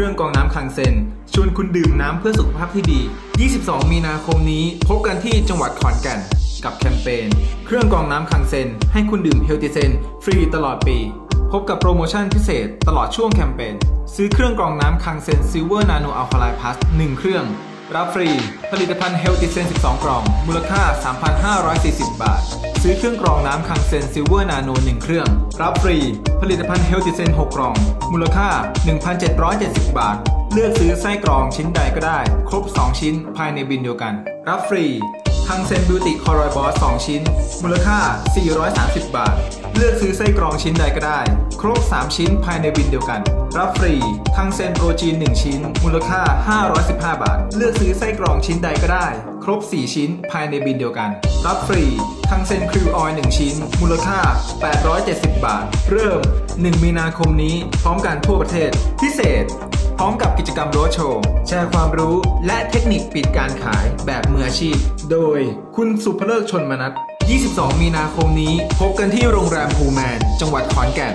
ครื่องกรองน้ำคังเซน ชวนคุณดื่มน้ำเพื่อสุขภาพที่ดี 22 มีนาคมนี้พบกันที่จังหวัดขอนแก่น กับแคมเปญเครื่องกรองน้ำคังเซน ให้คุณดื่มเฮลติเซน ฟรีตลอดปี พบกับโปรโมชั่นพิเศษตลอดช่วงแคมเปญซื้อเครื่องกรองน้ำคังเซนซิลเวอร์นาโนอัลคาไลพลัส1เครื่อง รับฟรี ผลิตภัณฑ์เฮลติเซน 12 กล่อง มูลค่า 3,540 บาท ซื้อเครื่องกรองน้ำคังเซนซิลเวอร์นาโน1เครื่อง รับฟรี ผลิตภัณฑ์เฮลติเซน 6 กล่อง มูลค่า 1,770 บาท เลือกซื้อไส้กรองชิ้นใดก็ได้ ครบ 2 ชิ้นภายในบินเดียวกัน รับฟรี คังเซนบิวติคอรอยบอส2ชิ้น มูลค่า 430 บาท เลือกซื้อไส้กรองชิ้นใดก็ได้ ครบ 3 ชิ้นภายในบินเดียวกัน รับฟรีคังเซนโปรจีน 1 ชิ้น มูลค่า 515 บาท เลือกซื้อไส้กรองชิ้นใดก็ได้ ครบ 4 ชิ้นภายในบินเดียวกัน รับฟรีคังเซนคริวออยล์1ชิ้น มูลค่า 870 บาท เริ่ม 1 มีนาคมนี้พร้อมกันทั่วประเทศพิเศษ พร้อมกับกิจกรรมโรดโชว์ แชร์ความรู้และเทคนิคปิดการขายแบบมืออาชีพ โดยคุณสุภเลิกชนมนัท22 มีนาคมนี้ พบกันที่โรงแรมพูแมน จังหวัดขอนแก่น